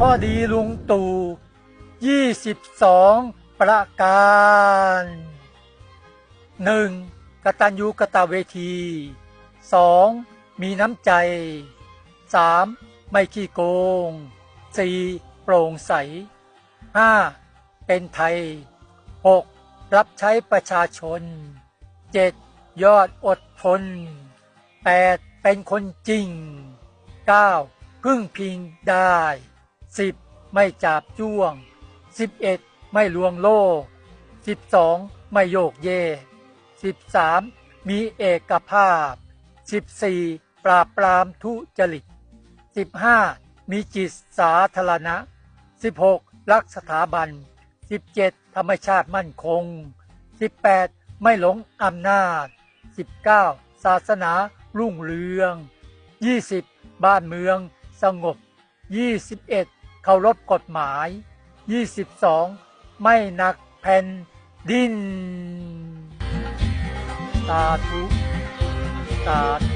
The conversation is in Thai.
ข้อดีลุงตู่ 22 ประการ 1. กตัญญูกตเวที 2. มีน้ำใจ 3. ไม่ขี้โกง 4. โปร่งใส 5. เป็นไทย 6. รับใช้ประชาชน 7. ยอดอดทน 8. เป็นคนจริง 9. พึ่งพิงได้ 10. ไม่จับจ้วง 11. ไม่ลวงโลก 12. ไม่โยกเยก 13. มีเอกภาพ 14. ปราบปรามทุจริต 15. มีจิตสาธารณะ 16. รักสถาบัน 17. ธรรมชาติมั่นคง 18. ไม่หลงอำนาจ 19. ศาสนารุ่งเรือง 20. บ้านเมืองสงบ 21. เคารพกฎหมาย 22. ไม่หนักแผ่นดิน สาธุ สาธุ